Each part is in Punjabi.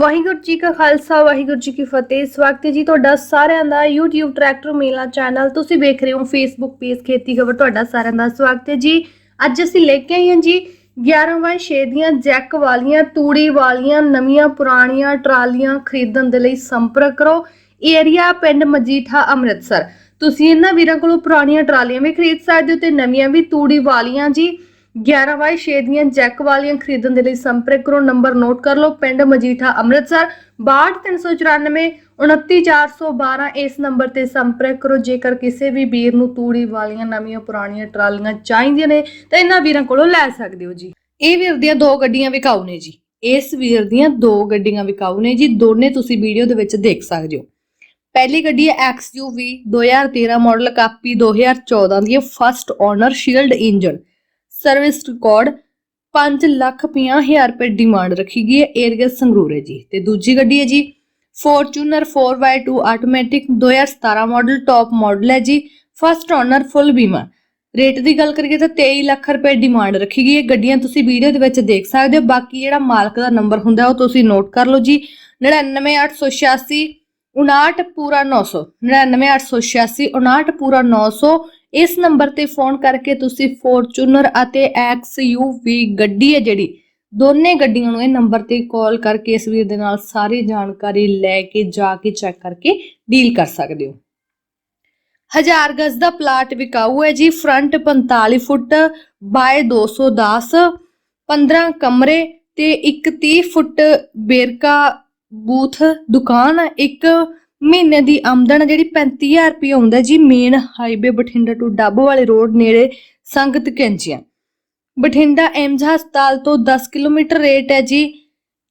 ਵਾਹਿਗੁਰੂ ਜੀ ਕਾ ਖਾਲਸਾ, ਵਾਹਿਗੁਰੂ ਜੀ ਕੀ ਫਤਿਹ। ਸਵਾਗਤ ਹੈ ਜੀ ਤੁਹਾਡਾ ਸਾਰਿਆਂ ਦਾ YouTube ਟਰੈਕਟਰ ਮੇਲਾ ਚੈਨਲ ਤੁਸੀਂ ਵੇਖ ਰਹੇ ਹੋ Facebook ਪੇਜ ਖੇਤੀ ਖਬਰ ਤੁਹਾਡਾ ਸਾਰਿਆਂ ਦਾ। ਸਵਾਗਤ ਹੈ ਜੀ, ਅੱਜ ਅਸੀਂ ਲੈ ਕੇ ਆਏ ਹਾਂ ਜੀ 11 ਬਾਈ 6 ਦੀਆਂ ਜੈਕ ਵਾਲੀਆਂ, ਤੂੜੀ ਵਾਲੀਆਂ, ਨਵੀਆਂ ਪੁਰਾਣੀਆਂ ਟਰਾਲੀਆਂ ਖਰੀਦਣ ਦੇ ਲਈ ਸੰਪਰਕ ਕਰੋ। ਏਰੀਆ ਪਿੰਡ ਮਜੀਠਾ, ਅੰਮ੍ਰਿਤਸਰ। ਤੁਸੀਂ ਇਹਨਾਂ ਵੀਰਾਂ ਕੋਲੋਂ ਪੁਰਾਣੀਆਂ ਟਰਾਲੀਆਂ ਵੀ ਖਰੀਦ ਸਕਦੇ ਹੋ ਤੇ ਨਵੀਆਂ ਵੀ ਤੂੜੀ ਵਾਲੀਆਂ ਜੀ। 11 ਬਾਈ 6 ਦੀਆਂ ਜੈਕ ਵਾਲੀਆਂ ਖਰੀਦਣ ਦੇ ਲਈ ਸੰਪਰਕ ਕਰੋ, ਨੰਬਰ ਨੋਟ ਕਰ ਲਓ, ਪਿੰਡ ਮਜੀਠਾ ਅੰਮ੍ਰਿਤਸਰ 62394 29412 ਇਸ ਨੰਬਰ ਤੇ ਸੰਪਰਕ ਕਰੋ, ਜੇਕਰ ਕਿਸੇ ਵੀ ਵੀਰ ਨੂੰ ਤੂੜੀ ਵਾਲੀਆਂ ਨਵੀਆਂ ਪੁਰਾਣੀਆਂ ਟਰਾਲੀਆਂ ਚਾਹੀਦੀਆਂ ਨੇ, ਤਾਂ ਇਹਨਾਂ ਵੀਰਾਂ ਕੋਲੋਂ ਲੈ ਸਕਦੇ ਹੋ ਜੀ। ਇਹ ਵੀਰ ਦੀਆਂ ਦੋ ਗੱਡੀਆਂ ਵਿਕਾਊ ਨੇ ਜੀ। ਇਸ ਵੀਰ ਦੀਆਂ ਦੋ ਗੱਡੀਆਂ ਵਿਕਾਊ ਨੇ ਜੀ, ਦੋਨੇ ਤੁਸੀਂ ਵੀਡੀਓ ਦੇ ਵਿੱਚ ਦੇਖ ਸਕਦੇ ਹੋ। ਪਹਿਲੀ ਗੱਡੀ ਹੈ XUV 2013 ਮਾਡਲ ਕਾਪੀ 2014 ਦੀ first owner sealed engine service record 5 lakh 50000 ਰੁਪਏ ਡਿਮਾਂਡ ਰੱਖੀ ਗਈ ਹੈ ਏਰੀਆ ਸੰਗਰੂਰ ਹੈ ਜੀ। ਤੇ ਦੂਜੀ ਗੱਡੀ ਹੈ ਜੀ Fortuner 4x2 automatic 2017 model top model ਹੈ ਜੀ ਫਸਟ ਓਨਰ ਫੁੱਲ ਬੀਮਾ। ਰੇਟ ਦੀ ਗੱਲ ਕਰੀਏ ਤਾਂ 23 ਲੱਖ ਰੁਪਏ ਡਿਮਾਂਡ ਰੱਖੀ ਗਈ ਹੈ। ਗੱਡੀਆਂ ਤੁਸੀਂ ਵੀਡੀਓ ਦੇ ਵਿੱਚ ਦੇਖ ਸਕਦੇ ਹੋ। ਬਾਕੀ ਜਿਹੜਾ ਮਾਲਕ ਦਾ ਨੰਬਰ ਹੁੰਦਾ ਉਹ ਤੁਸੀਂ ਨੋਟ ਕਰ ਲਓ ਜੀ। 99886 59 ਪੂਰਾ 900 99886 59 ਪੂਰਾ 900 ਇਸ ਨੰਬਰ ਤੇ ਫੋਨ ਕਰਕੇ ਤੁਸੀਂ ਫੋਰਚੂਨਰ ਅਤੇ XUV ਗੱਡੀ ਹੈ ਜਿਹੜੀ, ਦੋਨੇ ਗੱਡੀਆਂ ਨੂੰ ਇਹ ਨੰਬਰ ਤੇ ਕਾਲ ਕਰਕੇ ਇਸ ਵੀਰ ਦੇ ਨਾਲ ਸਾਰੀ ਜਾਣਕਾਰੀ ਲੈ ਕੇ ਜਾ ਕੇ ਚੈੱਕ ਕਰਕੇ ਡੀਲ ਕਰ ਸਕਦੇ ਹੋ। ਹਜ਼ਾਰ ਗਜ਼ ਦਾ ਪਲਾਟ ਵਿਕਾਊ ਹੈ ਜੀ, ਫਰੰਟ 45 ਫੁੱਟ, ਬਾਏ 210 15 ਕਮਰੇ ਤੇ ਇੱਕ 30 ਫੁੱਟ ਬੇਰਕਾ ਬੂਥ ਦੁਕਾਨ, ਇੱਕ ਮਹੀਨੇ ਦੀ ਆਮਦਨ ਆ ਜਿਹੜੀ 35000 ਰੁਪਏ ਆਉਂਦਾ ਜੀ ਮੇਨ ਹਾਈਵੇ ਬਠਿੰਡਾ ਟੂ ਡੱਬ ਵਾਲੇ ਰੋਡ ਨੇੜੇ ਸੰਗਤ ਕੈਂਚੀਆਂ। ਬਠਿੰਡਾ ਐਮਜ ਹਸਪਤਾਲ ਤੋਂ 10 ਕਿਲੋਮੀਟਰ ਰੇਟ ਹੈ ਜੀ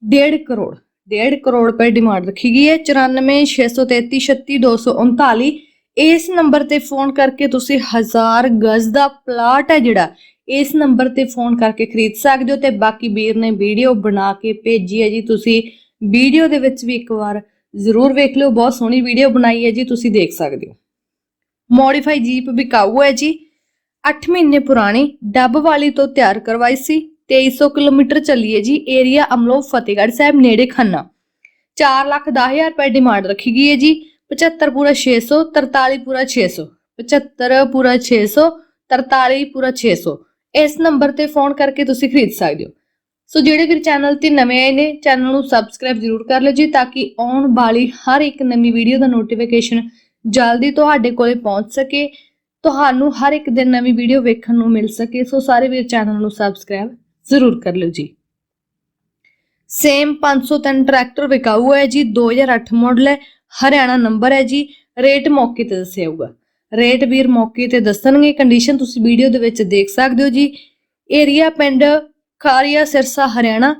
1.5 ਕਰੋੜ। 1.5 ਕਰੋੜ ਰੁਪਏ ਡਿਮਾਂਡ ਰੱਖੀ ਗਈ ਹੈ 9463336239 ਇਸ ਨੰਬਰ ਤੇ ਫੋਨ ਕਰਕੇ ਤੁਸੀਂ 1000 ਗਜ਼ ਦਾ ਪਲਾਟ ਹੈ ਜਿਹੜਾ, ਇਸ ਨੰਬਰ ਤੇ ਫੋਨ ਕਰਕੇ ਖਰੀਦ ਸਕਦੇ ਹੋ ਤੇ ਬਾਕੀ ਵੀਰ ਨੇ ਵੀਡੀਓ ਬਣਾ ਕੇ ਭੇਜੀ ਹੈ ਜੀ। ਤੁਸੀਂ ਵੀਡੀਓ ਦੇ ਵਿੱਚ ਵੀ ਇੱਕ ਵਾਰ ਜ਼ਰੂਰ ਵੇਖ ਲਿਓ, ਬਹੁਤ ਸੋਹਣੀ ਵੀਡੀਓ ਬਣਾਈ ਹੈ ਜੀ, ਤੁਸੀਂ ਦੇਖ ਸਕਦੇ ਹੋ। ਮੋਡੀਫਾਈ ਜੀਪ ਬਿਕਾਊ ਹੈ ਜੀ। 8 ਮਹੀਨੇ ਪੁਰਾਣੀ, ਡੱਬ ਵਾਲੀ ਤੋਂ ਤਿਆਰ ਕਰਵਾਈ ਸੀ 2300 ਕਿਲੋਮੀਟਰ ਚੱਲੀ ਹੈ ਜੀ ਏਰੀਆ ਅਮਲੋਹ ਫਤਿਹਗੜ੍ਹ ਸਾਹਿਬ, ਨੇੜੇ ਖੰਨਾ। 4 ਲੱਖ 10000 ਰੁਪਏ ਡਿਮਾਂਡ ਰੱਖੀ ਗਈ ਹੈ ਜੀ 75 ਪੂਰਾ 600 43 ਪੂਰਾ 600 75 ਪੂਰਾ 600 43 ਪੂਰਾ 600 ਇਸ ਨੰਬਰ ਤੇ ਫੋਨ ਕਰਕੇ ਤੁਸੀਂ ਖਰੀਦ ਸਕਦੇ ਹੋ। ਸੋ ਜਿਹੜੇ ਵੀਰ ਚੈਨਲ ਤੇ ਨਵੇਂ ਆਏ ਨੇ, ਚੈਨਲ ਨੂੰ ਸਬਸਕ੍ਰਾਈਬ ਜ਼ਰੂਰ ਕਰ ਲਿਓ ਜੀ, ਤਾਂ ਕਿ ਆਉਣ ਵਾਲੀ ਹਰ ਇੱਕ ਨਵੀਂ ਵੀਡੀਓ ਦਾ ਨੋਟੀਫਿਕੇਸ਼ਨ ਜਲਦੀ ਤੁਹਾਡੇ ਕੋਲੇ ਪਹੁੰਚ ਸਕੇ, ਤੁਹਾਨੂੰ ਹਰ ਇੱਕ ਦਿਨ ਨਵੀਂ ਵੀਡੀਓ ਵੇਖਣ ਨੂੰ ਮਿਲ ਸਕੇ। ਸੋ ਸਾਰੇ ਵੀਰ ਚੈਨਲ ਨੂੰ ਸਬਸਕ੍ਰਾਈਬ ਜ਼ਰੂਰ ਕਰ ਲਿਓ ਜੀ। ਸੇਮ 503 ਟਰੈਕਟਰ ਵਿਕਾਊ ਹੈ ਜੀ 2008 ਮਾਡਲ ਹੈ, ਹਰਿਆਣਾ ਨੰਬਰ ਹੈ ਜੀ ਰੇਟ ਮੌਕੇ ਤੇ ਦੱਸਿਆ ਹੋਊਗਾ। ਰੇਟ ਵੀਰ ਮੌਕੇ ਤੇ ਦੱਸਣਗੇ ਕੰਡੀਸ਼ਨ ਤੁਸੀਂ ਵੀਡੀਓ ਦੇ ਵਿੱਚ ਦੇਖ ਸਕਦੇ ਹੋ ਜੀ। ਏਰੀਆ ਪਿੰਡ ਖਾਰੀਆ ਸਿਰਸਾ, ਹਰਿਆਣਾ।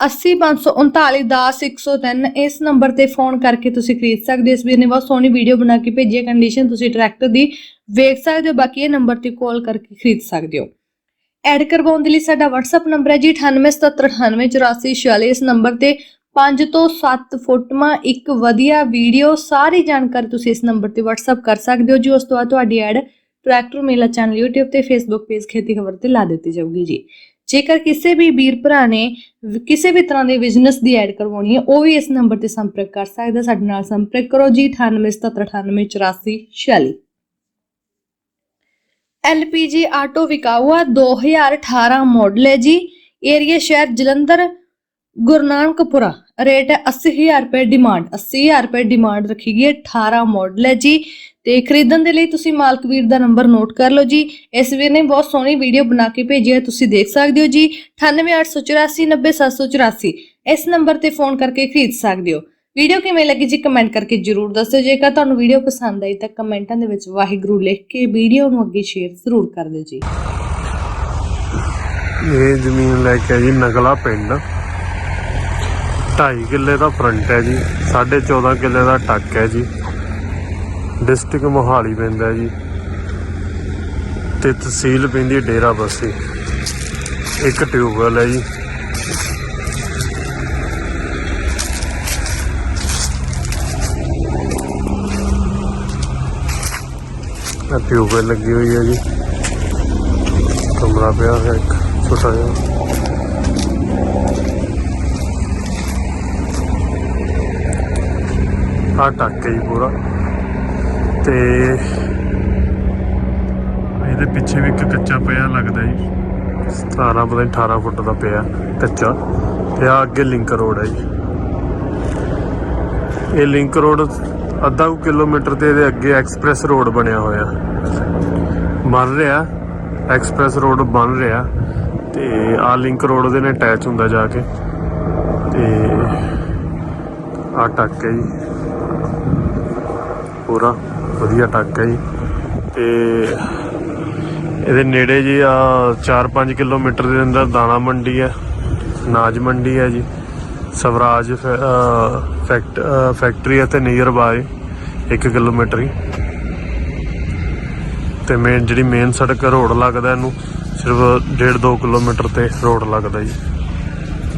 80539 ਇਸ ਨੰਬਰ ਤੇ ਫੋਨ ਕਰਕੇ ਤੁਸੀਂ ਖਰੀਦ ਸਕਦੇ ਹੋ। ਇਸ ਵੀਰ ਨੇ ਬਹੁਤ ਸੋਹਣੀ ਵੀਡੀਓ ਬਣਾ ਕੇ ਭੇਜੀ ਹੈ। ਕੰਡੀਸ਼ਨ ਤੁਸੀਂ ਟਰੈਕਟਰ ਦੀ ਵੇਖ ਸਕਦੇ ਹੋ। ਬਾਕੀ ਇਹ ਨੰਬਰ ਤੇ ਕਾਲ ਕਰਕੇ ਖਰੀਦ ਸਕਦੇ ਹੋ। ਐਡ ਕਰਵਾਉਣ ਦੇ ਲਈ ਸਾਡਾ WhatsApp ਨੰਬਰ ਹੈ ਜੀ 9877988446 ਇਸ ਨੰਬਰ ਤੇ 5 ਤੋਂ 7 ਫੋਟੋਆਂ, ਇੱਕ ਵਧੀਆ ਵੀਡੀਓ, ਸਾਰੀ ਜਾਣਕਾਰੀ ਤੁਸੀਂ ਇਸ ਨੰਬਰ ਤੇ WhatsApp ਕਰ ਸਕਦੇ ਹੋ। ਜੀ ਉਸ ਤੋਂ ਬਾਅਦ ਤੁਹਾਡੀ ad tractor mela channel YouTube ਤੇ Facebook ਪੇਜ ਖੇਤੀ ਖਬਰ ਤੇ ਲਾ ਦਿੱਤੀ ਜਾਊਗੀ ਜੀ। ਜੇਕਰ ਕਿਸੇ ਵੀ ਵੀਰ ਭਰਾ ਨੇ ਕਿਸੇ ਵੀ ਤਰ੍ਹਾਂ ਦੇ ਬਿਜ਼ਨਸ ਦੀ ਐਡ ਕਰਵਾਉਣੀ ਹੈ, ਉਹ ਵੀ ਇਸ ਨੰਬਰ ਤੇ ਸੰਪਰਕ ਕਰ ਸਕਦਾ। ਸਾਡੇ ਨਾਲ ਸੰਪਰਕ ਕਰੋ ਜੀ 9877988446 ਐਲਪੀਜੀ ਆਟੋ ਵਿਕਾਊ ਆ 2018 ਮਾਡਲ ਹੈ ਜੀ। ਏਰੀਆ ਸ਼ਹਿਰ ਜਲੰਧਰ, ਗੁਰੂ ਨਾਨਕਪੁਰਾ। ਰੇਟ ਹੈ 80000 ਰੁਪਏ ਡਿਮਾਂਡ 80000 ਰੁਪਏ ਡਿਮਾਂਡ ਰੱਖੀ ਗਈ ਹੈ 18 ਮਾਡਲ ਹੈ ਜੀ। ਤੇ ਖਰੀਦਣ ਦੇ ਲਈ ਤੁਸੀਂ ਮਾਲਕ ਵੀਰ ਦਾ ਨੰਬਰ ਨੋਟ ਕਰ ਲਓ ਜੀ। ਇਸ ਵੀਰ ਨੇ ਬਹੁਤ ਸੋਹਣੀ ਵੀਡੀਓ ਬਣਾ ਕੇ ਭੇਜੀ ਹੈ, ਤੁਸੀਂ ਦੇਖ ਸਕਦੇ ਹੋ ਜੀ। 9884890784 ਇਸ ਨੰਬਰ ਤੇ ਫੋਨ ਕਰਕੇ ਖਰੀਦ ਸਕਦੇ ਹੋ। ਵੀਡੀਓ ਕਿਵੇਂ ਲੱਗੀ ਜੀ ਕਮੈਂਟ ਕਰਕੇ ਜਰੂਰ ਦੱਸਿਓ। ਜੇਕਰ ਤੁਹਾਨੂੰ ਵੀਡੀਓ ਪਸੰਦ ਆਈ ਤਾਂ ਕਮੈਂਟਾਂ ਦੇ ਵਿੱਚ ਵਾਹਿਗੁਰੂ ਲਿਖ ਕੇ ਵੀਡੀਓ ਨੂੰ ਅੱਗੇ ਸ਼ੇਅਰ ਜ਼ਰੂਰ ਕਰ ਦਿਓ ਜੀ। ਇਹ ਜ਼ਮੀਨ ਲੈ ਕੇ ਜੀ, ਨਗਲਾ ਪਿੰਡ। 2.5 ਕਿੱਲੇ ਦਾ ਫਰੰਟ ਹੈ ਜੀ 14.5 ਕਿੱਲੇ ਦਾ ਟੱਕ ਹੈ ਜੀ। ਡਿਸਟ੍ਰਿਕਟ ਮੋਹਾਲੀ ਪੈਂਦਾ ਜੀ। ਤੇ ਤਹਿਸੀਲ ਪੈਂਦੀ ਡੇਰਾ ਬੱਸੀ। ਇੱਕ ਟਿਊਬਵੈਲ ਹੈ ਜੀ। ਆ ਟਿਊਬਵੈਲ ਲੱਗੀ ਹੋਈ ਹੈ ਜੀ। ਕਮਰਾ ਪਿਆ ਹੈ ਇੱਕ, ਛੋਟਾ ਜਿਹਾ। ਆ ਟੱਕ ਹੈ ਜੀ ਪੂਰਾ। ਤੇ ਇਹਦੇ ਪਿੱਛੇ ਵੀ ਇੱਕ ਕੱਚਾ ਪਿਆ ਲੱਗਦਾ ਜੀ। 17 ਪਤਾ ਨਹੀਂ 18 ਫੁੱਟ ਦਾ ਪਿਆ ਕੱਚਾ। ਤੇ ਆ ਅੱਗੇ ਲਿੰਕ ਰੋਡ ਹੈ ਜੀ। ਇਹ ਲਿੰਕ ਰੋਡ ਅੱਧਾ ਕੁ ਕਿਲੋਮੀਟਰ ਤੇ ਇਹਦੇ ਅੱਗੇ ਐਕਸਪ੍ਰੈਸ ਰੋਡ ਬਣਿਆ ਹੋਇਆ। ਬਣ ਰਿਹਾ। ਐਕਸਪ੍ਰੈਸ ਰੋਡ ਬਣ ਰਿਹਾ। ਤੇ ਆ ਲਿੰਕ ਰੋਡ ਦੇ ਨਾਲ ਅਟੈਚ ਹੁੰਦਾ ਜਾ ਕੇ। ਤੇ ਆ ਟੱਕ ਹੈ ਜੀ। ਪੂਰਾ ਵਧੀਆ ਟੱਕ ਹੈ ਜੀ। ਤੇ ਇਹਦੇ ਨੇੜੇ ਜੀ ਆ 4-5 ਕਿਲੋਮੀਟਰ ਦੇ ਅੰਦਰ ਦਾਣਾ ਮੰਡੀ ਹੈ ਨਾਜ ਮੰਡੀ ਹੈ ਜੀ, ਸਵਰਾਜ ਫੈ- ਫੈਕਟ ਫੈਕਟਰੀ ਹੈ ਤੇ ਨੀਅਰ ਬਾਏ 1 ਕਿਲੋਮੀਟਰ ਹੀ। ਤੇ ਮੇਨ ਜਿਹੜੀ ਮੇਨ ਸੜਕ ਰੋਡ ਲੱਗਦਾ ਇਹਨੂੰ, ਸਿਰਫ 1.5 2 ਕਿਲੋਮੀਟਰ ਤੇ ਰੋਡ ਲੱਗਦਾ ਜੀ।